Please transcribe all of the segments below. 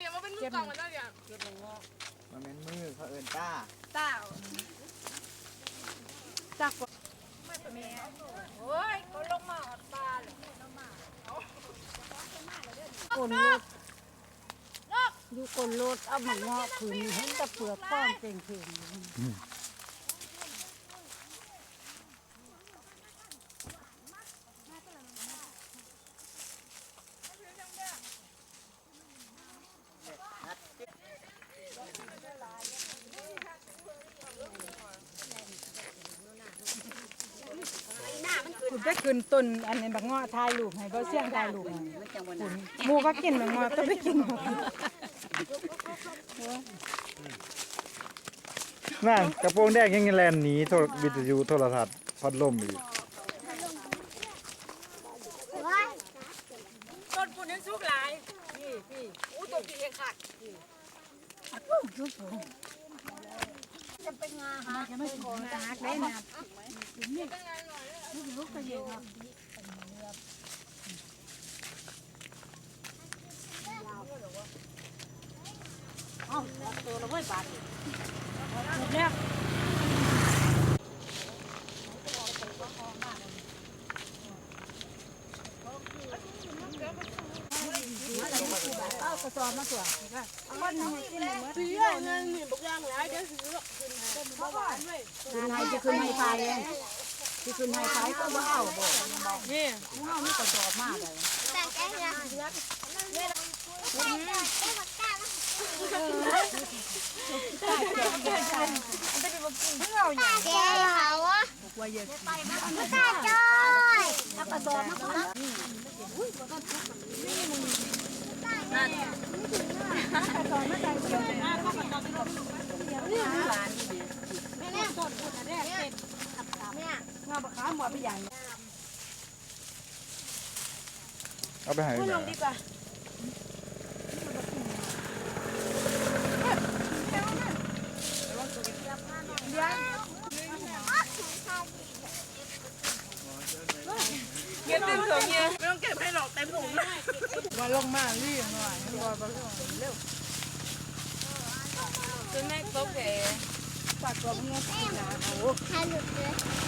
เดี๋ยวมาเป็นมือกลองมาแล้วเดี๋ยวมันเป็นมือเขาเอินต้าต้าจากกว่าโอ้ยเขาลงมาหอดปลาเลยคนรถอยู่คนรถเอาหมงอกขืนเห็นแต่เปลือกก้อนเพ่งๆคุณไขึ้นต้นอันนี้บักเงาะถ่ายรูปให้บ่เสี่ยงถ่ายรูปให้คุณหมูก็กินบักเงาะต้องไปกินบักเงาะนั่นกระโปรงแดงยังแลนหนีโทรวิทยุโทรทัศน์พัดลมอีกต้นปุ่นยังสุกหลายพี่พี่อู้ตัวพี่ยังขาด เอากระสอบมาตัวคนหนึงให้กินหมดซื้อเงินหมื่นบุกย่างหลายเดี๋ยวซื้อหรอกคืนให้เมื่อวานด้ว ยคืนให้จะคืนให้ายเองสิคืนให้ขายก็บ่เอาบ่นี่มึงเอานี่กระสอบมาเลยเอาไปให้แม่ลงดีกว่าเก็บเต็มถุงเนี่ยไม่ต้องเก็บให้หรอกเต็มถุงเลยมาลงมาลี่หน่อยบ่บ่ลงเร็วซื้อแม่โต๊ะแก่ปากตัวเงี้ยกินนะโอ้ห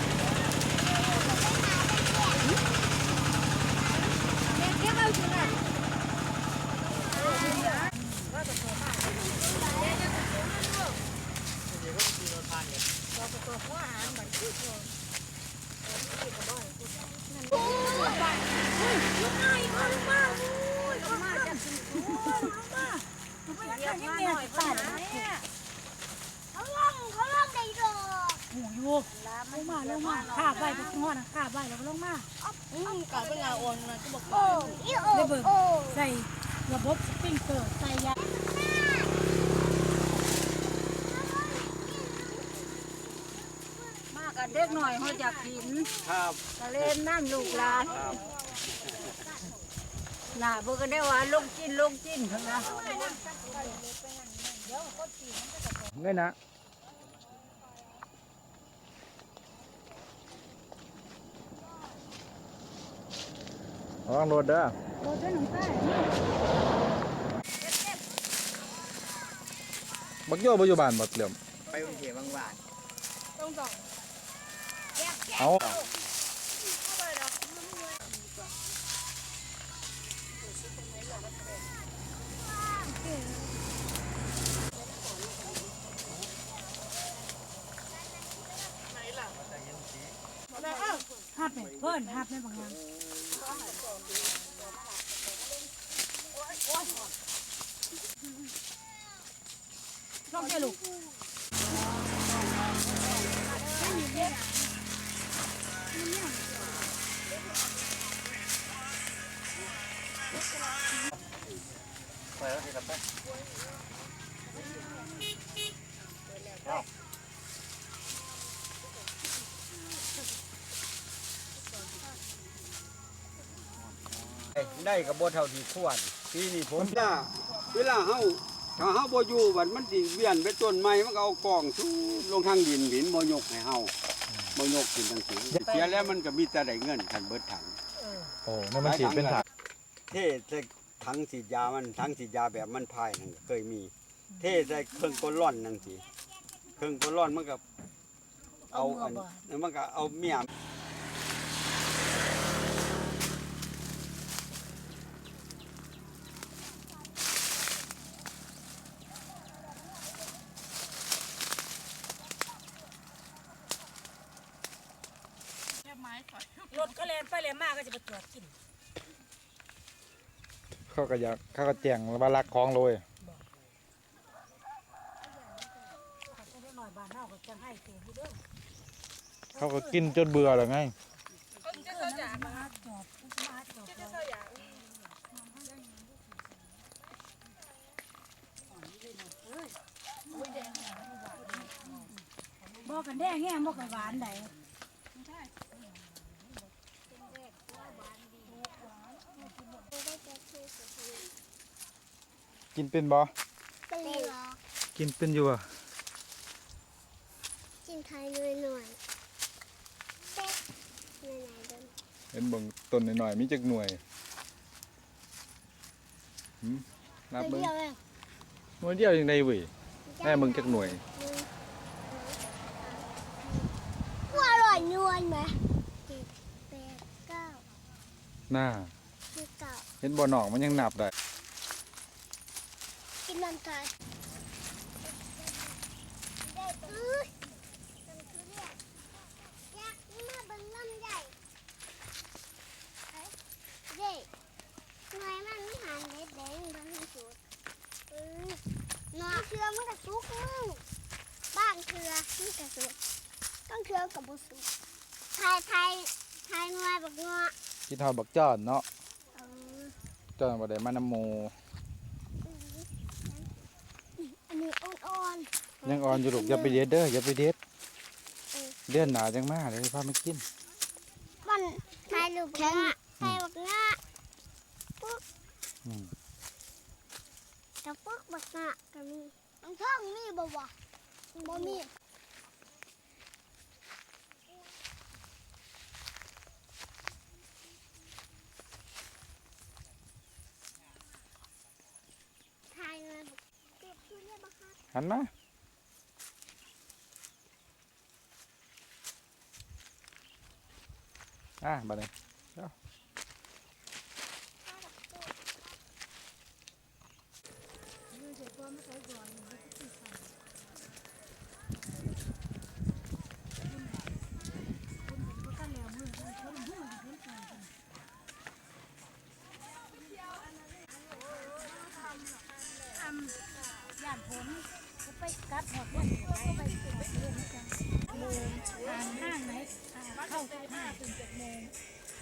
โอนนะก็บอกได้เบิ่งใส่ระบบสปริงเกอร์ใส่ยามากันเด็กหน่อยเฮาอยากกินครับก็เล่นน้ำลูกหลานน่ะเพิ่นก็ได้ว่าลงกินลงกินเพิ่นนะเงินนะ ระวังรถเด้อโดนด้วยหนุ่มใต้บักโยบ่อยู่บ้านบ่เตรียมไปกรุงเทพบางหวานต้องต่อเอาหับเนี่ยเพิ่นหับเนี่ยบางงาน ลองเจลูกไปแล้วสิครับไป ได้กับบ่เท่าที่ควรปีนี้ผมถ้าเวลาเฮาถ้าเฮาบ่อยู่บัดมันสิเวียนไปต้นไม้มันก็เอากองสู้ลงทางดินหินบ่ยกให้เฮาบ่ยกขึ้นจังซี่เสียแล้วมันก็มีแต่ได้เงินคันเบิดถังโอ้นั่นมันสิเป็นถังเทใส่ถังฉีดยามันถังฉีดยาแบบมันพายนั่นก็เคยมี เทใส่เครื่องกลร่อนนั่นสิเครื่องกลร่อนมันก็เอาอันมันก็เอาเมีย รถก็แล่นไปแล่นมาก็จะไปจอดกิน เขา ก็อยากเขาก็แจ้งว่ารักของเลยเขาก็กินจนเบื่อแล้วไงคนจะเขาอยากมาจอดมาจอดจะเขาอยากบ่กันแดงแห้งบ่กันหวานได กินเป็นบ่เป็นเหรอกินเป็นอยู่อะกินไทยหน่อยหน่อยเป๊ะหน่อยหน่อยเดินเห็นเบิ่งต้นหน่อยๆมีจักหน่วยหืมนับไปเบิ่งเดียวเองหน่วยเดียวยังได้เว้ยแม่มึงจักหน่วยว่าอร่อยนวลไหมเจ็ดแปดเก้าหน้าสิบเก้าเห็นบ่หนองมันยังนับได้ กินมันกันได้ปะอื้อมันคือเรียกอยากมาเบิ่งลำใหญ่เอ้ยเด้ทำไมมันไม่หันเด็ดแดงบางสุดเออนอเชือมันกระสุกมึงบ้างเชือมันกระสุกต้องเชือกับบุสุกไทยไทยไทยงวยบักงอกินทอดบักจอนเนาะเออ จอนบ่ได้มาน้ำหมู อันนี้อ่อนยังอ่อนอยู่ลูกอย่าไปเด็ดเด้ออย่าไปเด็ดเออเดือนหนาจังมาเดี๋ยวพามากินๆมันไทยลูกงะไทยบักงะปุ๊กอืมกระปุกบักงะก็มีน้องท่องมีบ่วะบ่มีไทยงวยบักเก็บทุเรียนบักฮะ หันมาอะบัดนี้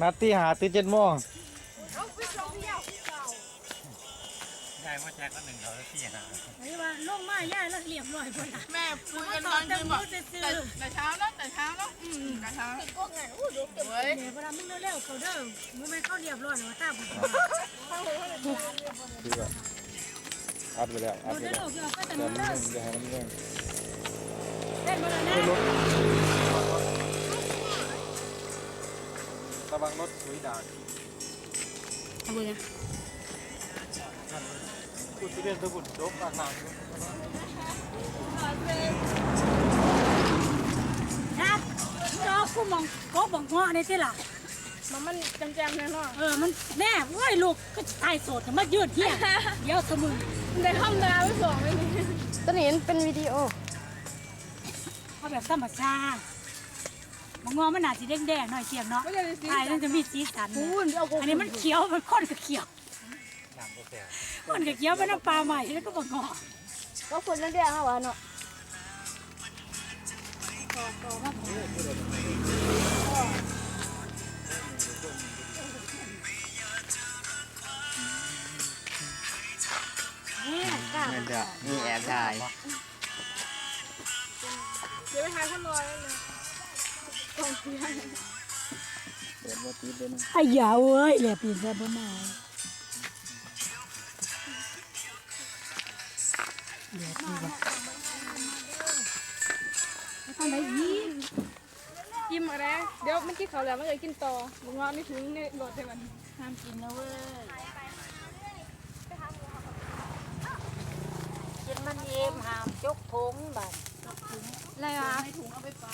นัดที่หาตีเจ็ดโมงไอ้ว่าลงมาย่าแล้วเรียบร้อยพุ่นล่ะแม่คุยกันตตออนนจะคืนมูบอกจะซื้อแต่แต่เช้าแล้วแต่เช้าแล้วอืมแต่เช้าเฮ้ยเดี๋ยวเวลามึงเร็วๆเขาเด้อมึงไม่เข้าเรียบร้อยหรอตาผมดีกว่าอัดไปแล้วอัดเราไปได้แล้วลูกเราก็จะแต่มามันเด้อเร่งอย่าให้มันเร่งเล่นมาแล้วนะ ระวังรถสุยดาดเอามือพูดเรื่องตัวบุญจบอาคารนะรอกูมองก็บังเงาะในที่ล่ะมันมันจำแจมแน่นอนเออมันแน่เว้ยลูกก็ตายโสดกันมายืดเที่ยเดี๋ยวสมึงได้ห้องดาวสองไม่มีตอนนี้เป็นวิดีโอเอาแบบธรรมชาติ บังเงาะมันหนาสีแดงๆหน่อยเทียมเนาะตายมันจะมีสีสันอันนี้มันเขียวมันข้นก็เขียวข้นก็เขียวเป็นน้ำปลาใหม่แล้วก็บังเงาะก็คนนั่นเดียวค่ะวะเนาะเนี่ยกล้านั่นจะมีแอบถ่ายเดี๋ยวไปหาคนรอยเลย ไอ้ยาเว้ยแหละปีนซะบ่มาเดี๋ยวพี่ว่าทำไมยิ้มยิ้มอะไรเดี๋ยวเมื่อกี้เขาแล้วมันเลยกินต่อบอกว่าไม่ถึงเนี่ยรถเลยมันห้ามกินนะเว้ยกินมันเอ็มห้ามจุกถุงแบบอะไรอะถุงเอาไปปะ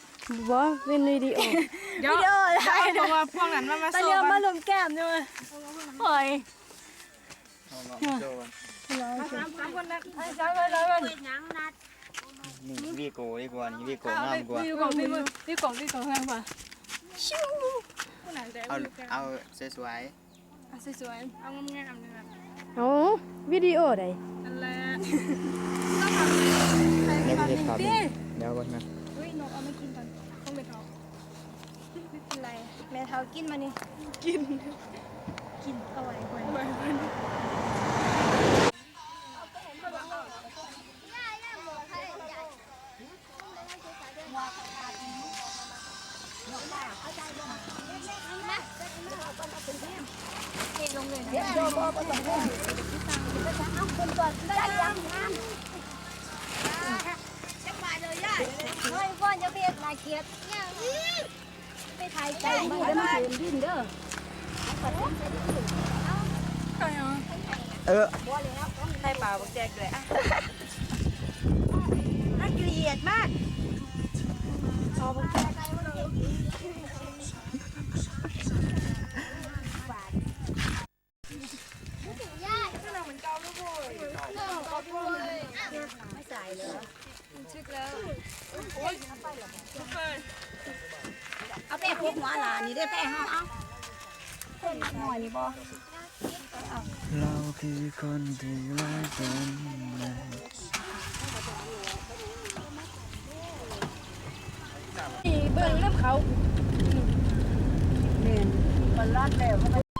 บอกเป็นวิดีโอวิดีโออะไรบอกว่าพวกนั้นมามาตะโซ่เลียวกัมานลมแก้มด้วยโอ้ยสามสามคนนั้นจ้าเลยเลยนี่วีโก้ดีกว่านี่วีโก้งามกว่าวิวของพี่มือพี่ของพี่ของงานกว่าเอาเอาสวยสวยๆเอางามๆเลยแบบเอาวิดีโอใดนั่นแหละๆแล้วไม่ได้ครับเดี๋ยวก่อนนะเฮ้ยนกเอา ไม่กินก่อนต้องไปท้องไม่เป็นไรแม่เท้ากินมานี่กิน กินอร่อยกว่าเบียดนายเกียรติไปถ่ายใจมือได้มาเห็นดินเด้อเออใช่เปล่าบอกแจกเลยอะน่าเกลียดมากเอาแป้งพวกหัวหลานนี่ได้แป้งเอาเอาเราคือคนที่รักกันเบิ่งน้ำเขาเรียนมนต์เออไ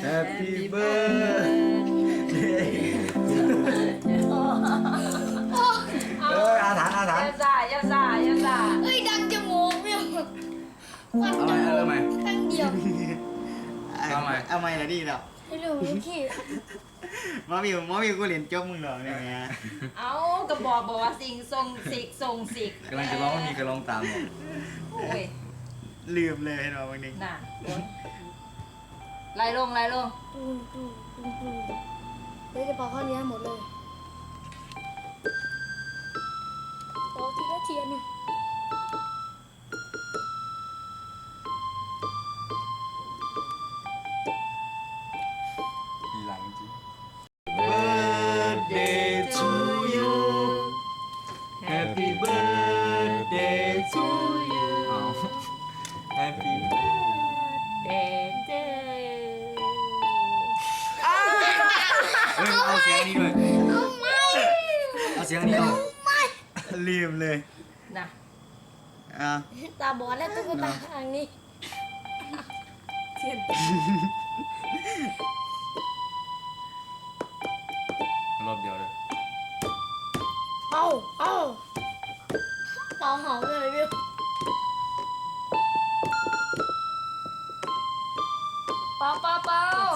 แฮปปี้เบิร์ดเอออาถรรพ์อาถรรพ์เฮ้ยดังจมูกเนี่ยวันเอาจใหม่มูเอากใหม่ตั้งเดียวเอาใหม่เอาใหม่ละดีแล้วไม่รู้ที่มาวิวมาวิวกูเรียนจบมึงเหรอเนี่ยไงเอากระบอกบอกว่าสิ่งทรงสิกทรงสิกกำลังจะร้องว่ามีกระร้องตามบอกโอ้ยลืมเลยเนาะบางทีน่ะ ไล่ลงไล่ลงตูนตูมตูนตูมเดี๋ยวจะปอกข้อนี้ให้หมดเลยปอกทีละเทียนหนึ่ง นี้ด้วยเอาไม่เอาเสียงนี้เอาลืมเลยน่ะอะตาบอดแล้วตุ๊กตาทางนี้รอบเดียวเลยเอาเอาเป่าหอมเลยวิ เป้า